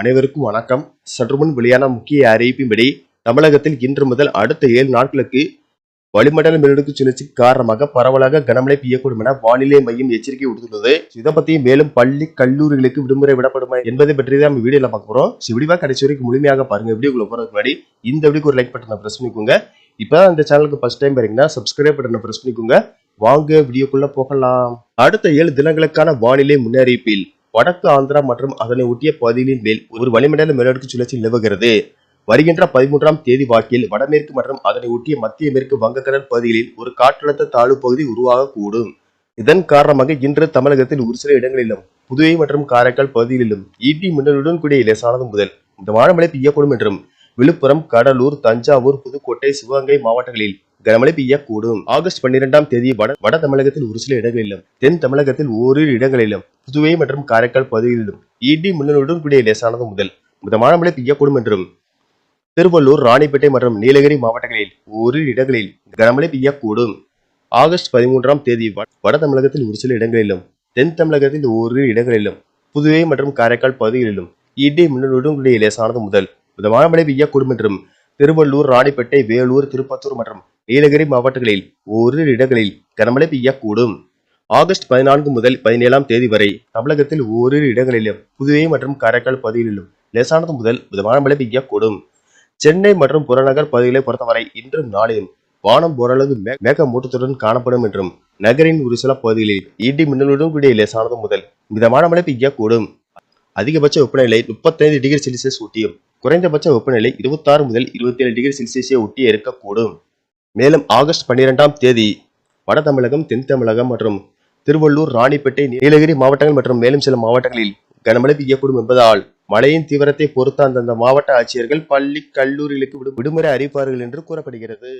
அனைவருக்கும் வணக்கம். சற்றுமுன் வெளியான முக்கிய அறிவிப்பின்படி தமிழகத்தில் இன்று முதல் அடுத்த ஏழு நாட்களுக்கு வளிமண்டல மேலடுக்கு சுழற்சி காரணமாக பரவலாக கனமழை பெய்யக்கூடும் என வானிலை மையம் எச்சரிக்கை விடுத்துள்ளது. இதை பத்தி மேலும் பள்ளி கல்லூரிகளுக்கு விடுமுறை விடப்படுமா என்பதை பற்றி தான் நம்ம வீடியோல பார்க்க போறோம். So, கடைசி வரைக்கும் முழுமையாக பாருங்க. வீடியோக்குள்ள போறதுக்கு முன்னாடி இந்த வீடியோக்கு ஒரு லைக் பட்டனை பிரஸ் பண்ணிக்கோங்க. இப்போ இந்த சேனலுக்கு ஃபர்ஸ்ட் டைம் பாருங்கன்னா சப்ஸ்கிரைப் பட்டனை பிரஸ் பண்ணிக்கோங்க. வாங்க வீடியோக்குள்ள போகலாம். அடுத்த ஏழு தினங்களுக்கான வானிலை முன்னறிவிப்பில் வடக்கு ஆந்திரா மற்றும் அதனை ஒட்டிய பகுதிகளின் மேல் ஒரு வளிமண்டல மேலடுக்கு சுழற்சி நிலவுகிறது. வருகின்ற பதிமூன்றாம் தேதி வாக்கில் வடமேற்கு மற்றும் அதனை ஒட்டிய மத்திய மேற்கு வங்கக்கடல் பகுதிகளில் ஒரு காற்றழுத்த தாழ்வு பகுதி உருவாகக்கூடும். இதன் காரணமாக இன்று தமிழகத்தில் ஒரு சில இடங்களிலும் புதுவை மற்றும் காரைக்கால் பகுதிகளிலும் ஈட்டி மின்னலுடன் கூடிய லேசானது முதல் இந்த மழை பெய்யக்கூடும் என்றும் விழுப்புரம் கடலூர் தஞ்சாவூர் புதுக்கோட்டை சிவகங்கை மாவட்டங்களில் கனமழை பெய்யக்கூடும். ஆகஸ்ட் பன்னிரெண்டாம் தேதி வட வட தமிழகத்தில் ஒரு சில இடங்களிலும் தென் தமிழகத்தில் ஓரிரு இடங்களிலும் புதுவை மற்றும் காரைக்கால் பகுதிகளிலும் இடி மின்னலுடன் கூடிய லேசானது முதல் மிதமான மழை பெய்யக்கூடும் என்றும் திருவள்ளூர் ராணிப்பேட்டை மற்றும் நீலகிரி மாவட்டங்களில் ஓரிரு இடங்களில் கனமழை பெய்யக்கூடும். ஆகஸ்ட் பதிமூன்றாம் தேதி வட தமிழகத்தில் ஒரு சில இடங்களிலும் தென் தமிழகத்தில் ஓரிரு இடங்களிலும் புதுவை மற்றும் காரைக்கால் பகுதிகளிலும் இடி மின்னலுடன் கூடிய லேசானது முதல் மிதமான மழை பெய்யக்கூடும் என்றும் திருவள்ளூர் ராணிப்பேட்டை வேலூர் திருப்பத்தூர் மற்றும் நீலகிரி மாவட்டங்களில் ஓரிரு இடங்களில் கனமழை பெய்யக்கூடும். ஆகஸ்ட் பதினான்கு முதல் பதினேழாம் தேதி வரை தமிழகத்தில் ஓரிரு இடங்களிலும் புதுவை மற்றும் காரைக்கால் பகுதிகளிலும் லேசானது முதல் மிதமான மழை பெய்யக்கூடும். சென்னை மற்றும் புறநகர் பகுதிகளை பொறுத்தவரை இன்றும் நாளையும் வானம் ஓரளவு மே- மூட்டத்துடன் காணப்படும் என்றும் நகரின் ஒரு சில பகுதிகளில் இடி மின்னலுடன் கூடிய லேசானது முதல் மிதமான மழை பெய்யக்கூடும். அதிகபட்ச வெப்பநிலை முப்பத்தைந்து டிகிரி செல்சியஸ் ஒட்டியும் குறைந்தபட்ச வெப்பநிலை இருபத்தாறு முதல் இருபத்தி ஏழு டிகிரி செல்சியஸை ஒட்டி இருக்கக்கூடும். மேலும் ஆகஸ்ட் பன்னிரெண்டாம் தேதி வட தமிழகம் தென் தமிழகம் மற்றும் திருவள்ளூர் ராணிப்பேட்டை நீலகிரி மாவட்டங்கள் மற்றும் மேலும் சில மாவட்டங்களில் கனமழை பெய்யக்கூடும் என்பதால் மழையின் தீவிரத்தை பொறுத்து அந்தந்த மாவட்ட ஆட்சியர்கள் பள்ளி கல்லூரிகளுக்கு விடுமுறை அறிவிப்பார்கள் என்று கூறப்படுகிறது.